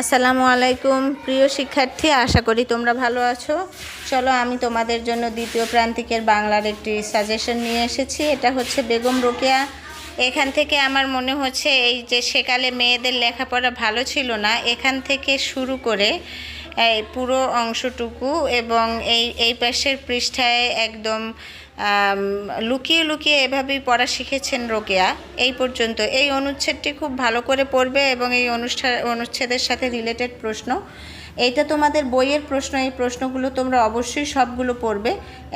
আসসালামু আলাইকুম। প্রিয় শিক্ষার্থী, আশা করি তোমরা ভালো আছো। চলো, আমি তোমাদের জন্য দ্বিতীয় প্রান্তিকের বাংলার একটি সাজেশন নিয়ে এসেছি। এটা হচ্ছে বেগম রোকেয়া। এখান থেকে আমার মনে হচ্ছে এই যে সেকালে মেয়েদের লেখাপড়া ভালো ছিল না, এখান থেকে শুরু করে এই পুরো অংশটুকু এবং এই এই পাশের পৃষ্ঠায় একদম লুকিয়ে লুকিয়ে এভাবেই পড়া শিখেছেন রোকেয়া। এই পর্যন্ত। এই অনুচ্ছেদটি খুব ভালো করে পড়বে এবং এই অনুষ্ঠান অনুচ্ছেদের সাথে রিলেটেড প্রশ্ন। এইটা তোমাদের বইয়ের প্রশ্ন। এই প্রশ্নগুলো তোমরা অবশ্যই সবগুলো পড়বে।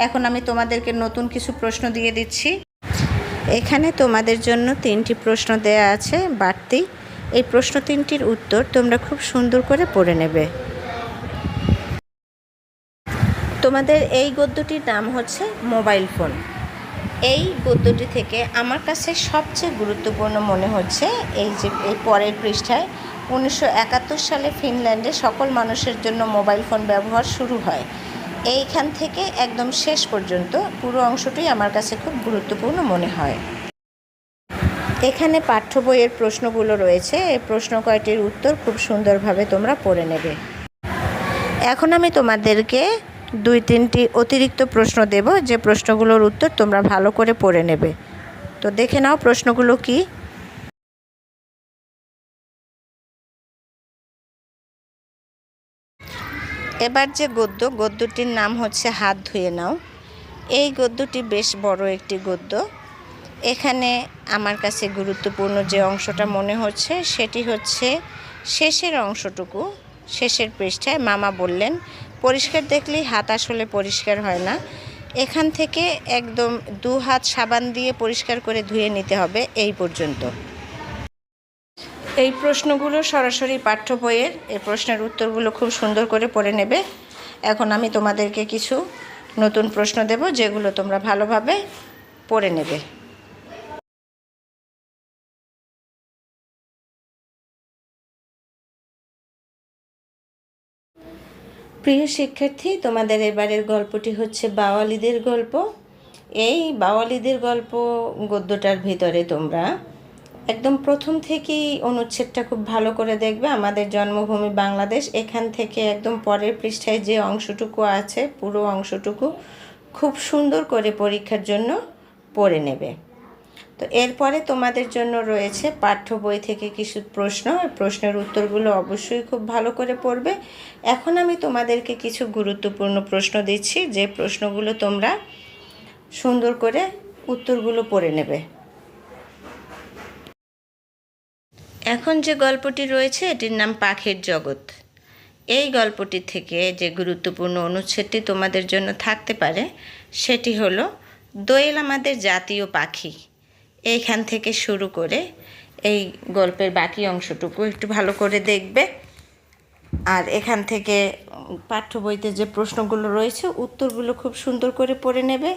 এখন আমি তোমাদেরকে নতুন কিছু প্রশ্ন দিয়ে দিচ্ছি। এখানে তোমাদের জন্য তিনটি প্রশ্ন দেয়া আছে, বাড়তি। এই প্রশ্ন তিনটির উত্তর তোমরা খুব সুন্দর করে পড়ে নেবে। তোমাদের এই গদ্যটির নাম হচ্ছে মোবাইল ফোন। এই গদ্যটি থেকে আমার কাছে সবচেয়ে গুরুত্বপূর্ণ মনে হচ্ছে এই যে, এই পরের পৃষ্ঠায়, উনিশশো একাত্তর সালে ফিনল্যান্ডে সকল মানুষের জন্য মোবাইল ফোন ব্যবহার শুরু হয়। এইখান থেকে একদম শেষ পর্যন্ত পুরো অংশটি আমার কাছে খুব গুরুত্বপূর্ণ মনে হয়। এখানে পাঠ্য বইয়ের প্রশ্নগুলো রয়েছে। এই প্রশ্ন কয়টির উত্তর খুব সুন্দরভাবে তোমরা পড়ে নেবে। এখন আমি তোমাদেরকে দুই, তিনটি অতিরিক্ত প্রশ্ন দেব। যে প্রশ্নগুলোর উত্তর তোমরা ভালো করে পড়ে নেবে। তো দেখে নাও প্রশ্নগুলো কি। এবার যে গদ্য, গদ্যটির নাম হচ্ছে হাত ধুয়ে নাও। এই গদ্যটি বেশ বড় একটি গদ্য। এখানে আমার কাছে গুরুত্বপূর্ণ যে অংশটা মনে হচ্ছে, সেটি হচ্ছে শেষের অংশটুকু। শেষের পৃষ্ঠায় মামা বললেন, পরিষ্কার দেখলেই হাত আসলে পরিষ্কার হয় না। এখান থেকে একদম দু হাত সাবান দিয়ে পরিষ্কার করে ধুয়ে নিতে হবে এই পর্যন্ত। এই প্রশ্নগুলো সরাসরি পাঠ্য বইয়ের এই প্রশ্নের উত্তরগুলো খুব সুন্দর করে পড়ে নেবে। এখন আমি তোমাদেরকে কিছু নতুন প্রশ্ন দেব, যেগুলো তোমরা ভালোভাবে পড়ে নেবে। প্রিয় শিক্ষার্থী, তোমাদের এবারের গল্পটি হচ্ছে বাওয়ালিদের গল্প। এই বাওয়ালিদের গল্প গদ্যটার ভিতরে তোমরা একদম প্রথম থেকেই অনুচ্ছেদটা খুব ভালো করে দেখবে। আমাদের জন্মভূমি বাংলাদেশ, এখান থেকে একদম পরের পৃষ্ঠায় যে অংশটুকু আছে, পুরো অংশটুকু খুব সুন্দর করে পরীক্ষার জন্য পড়ে নেবে। তো এরপরে তোমাদের জন্য রয়েছে পাঠ্য বই থেকে কিছু প্রশ্ন। প্রশ্নের উত্তরগুলো অবশ্যই খুব ভালো করে পড়বে। এখন আমি তোমাদেরকে কিছু গুরুত্বপূর্ণ প্রশ্ন দিচ্ছি। যে প্রশ্নগুলো তোমরা সুন্দর করে উত্তরগুলো পড়ে নেবে। এখন যে গল্পটি রয়েছে, এটির নাম পাখির জগৎ। এই গল্পটি থেকে যে গুরুত্বপূর্ণ অনুচ্ছেদটি তোমাদের জন্য থাকতে পারে, সেটি হলো, দোয়েল আমাদের জাতীয় পাখি। এইখান থেকে শুরু করে এই গল্পের বাকি অংশটুকু একটু ভালো করে দেখবে। আর এখান থেকে পাঠ্য বইতে যে প্রশ্নগুলো রয়েছে, উত্তরগুলো খুব সুন্দর করে পড়ে নেবে।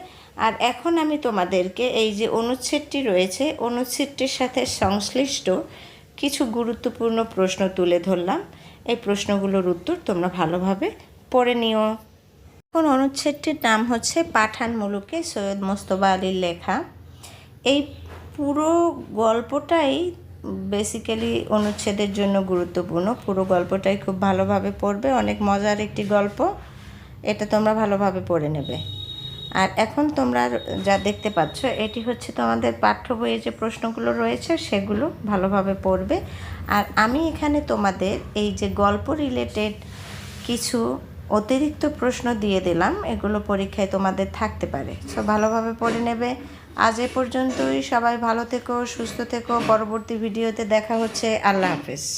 আর এখন আমি তোমাদেরকে এই যে অনুচ্ছেদটি রয়েছে, অনুচ্ছেদটির সাথে সংশ্লিষ্ট কিছু গুরুত্বপূর্ণ প্রশ্ন তুলে ধরলাম। এই প্রশ্নগুলোর উত্তর তোমরা ভালোভাবে পড়ে নিও। এখন অনুচ্ছেদটির নাম হচ্ছে পাঠান মুলুকে সৈয়দ মোস্তফা আলীর লেখা। এই পুরো গল্পটাই বেসিক্যালি অনুচ্ছেদের জন্য গুরুত্বপূর্ণ। পুরো গল্পটাই খুব ভালোভাবে পড়বে। অনেক মজার একটি গল্প। এটা তোমরা ভালোভাবে পড়ে নেবে। আর এখন তোমরা যা দেখতে পাচ্ছ, এটি হচ্ছে তোমাদের পাঠ্য বইয়ে যে প্রশ্নগুলো রয়েছে, সেগুলো ভালোভাবে পড়বে। আর আমি এখানে তোমাদের এই যে গল্প রিলেটেড কিছু অতিরিক্ত প্রশ্ন দিয়ে দিলাম, এগুলো পরীক্ষায় তোমাদের থাকতে পারে। সো ভালোভাবে পড়ে নেবে। আজ এ পর্যন্তই। সবাই ভালো থেকো, সুস্থ থেকো। পরবর্তী ভিডিওতে দেখা হচ্ছে। আল্লাহ হাফেজ।